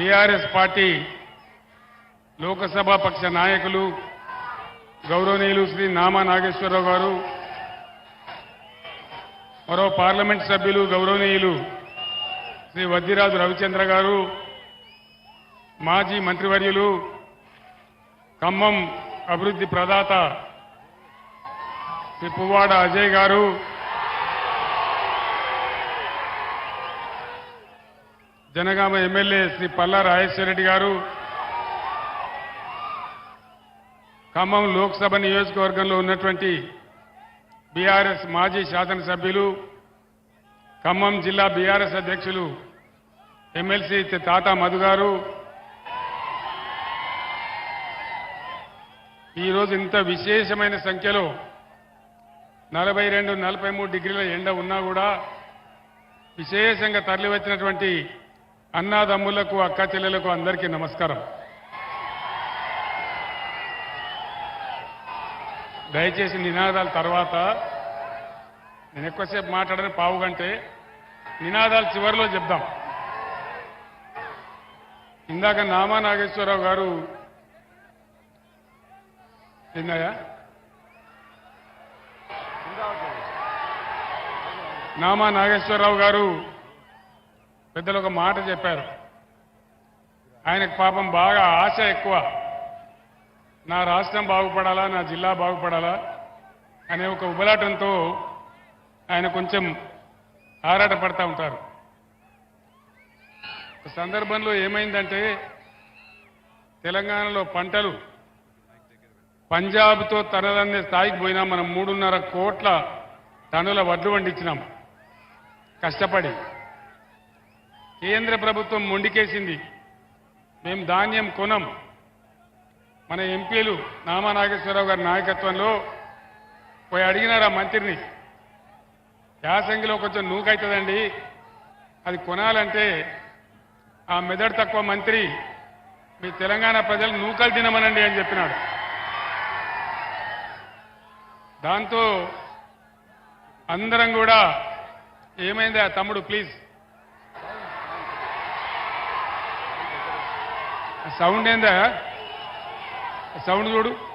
TRS party Lok Sabha పక్ష నాయకులు గౌరవనీయులు శ్రీ నామా నాగేశ్వరరావు గారు మరో పార్లమెంట్ సభ్యులు గౌరవనీయులు శ్రీ వద్దిరాజు రవిచంద్ర గారు మాజీ మంత్రివర్యులు ఖమ్మం అభివృద్ధి ప్రదాత శ్రీ పువ్వాడ అజయ్ గారు జనగామ ఎమ్మెల్యే శ్రీ పల్లా రాజేశ్వరరెడ్డి గారు ఖమ్మం లోక్సభ నియోజకవర్గంలో ఉన్నటువంటి బీఆర్ఎస్ మాజీ శాసనసభ్యులు ఖమ్మం జిల్లా బీఆర్ఎస్ అధ్యక్షులు ఎమ్మెల్సీ తాత మధు గారు. ఈరోజు ఇంత విశేషమైన సంఖ్యలో నలభై రెండు నలభై మూడు డిగ్రీల ఎండ ఉన్నా కూడా విశేషంగా తరలివచ్చినటువంటి అన్నాదమ్ములకు అక్క చెల్లెలకు అందరికీ నమస్కారం. దయచేసి నినాదాల తర్వాత నేను ఎక్కువసేపు మాట్లాడని పావు గంటే. నినాదాలు చివరిలో చెప్దాం. ఇందాక నామా నాగేశ్వరరావు గారు ఏందయ్యా నామా నాగేశ్వరరావు గారు పెద్దలు ఒక మాట చెప్పారు. ఆయనకు పాపం బాగా ఆశ ఎక్కువ. నా రాష్ట్రం బాగుపడాలా నా జిల్లా బాగుపడాలా అనే ఒక ఉబలాటంతో ఆయన కొంచెం ఆరాటపడతా ఉంటారు. సందర్భంలో ఏమైందంటే తెలంగాణలో పంటలు పంజాబ్తో తనదన్నే స్థాయికి పోయినా. మనం మూడున్నర కోట్ల టన్నుల వడ్లు వండించినాం కష్టపడి కేంద్ర ప్రభుత్వం మొండికేసింది. మేము ధాన్యం కొనం. మన ఎంపీలు నామా నాగేశ్వరరావు గారి నాయకత్వంలో పోయి అడిగినారు ఆ మంత్రిని? యాసంగిలో కొంచెం నూకైతుందండి. అది కొనాలంటే ఆ మెదడు తక్కువ మంత్రి మీ తెలంగాణ ప్రజలు నూకలు తినమనండి అని చెప్పినాడు. దాంతో అందరం కూడా ఏమైందా తమ్ముడు ప్లీజ్? సౌండ్ ఏందా? సౌండ్ చూడు.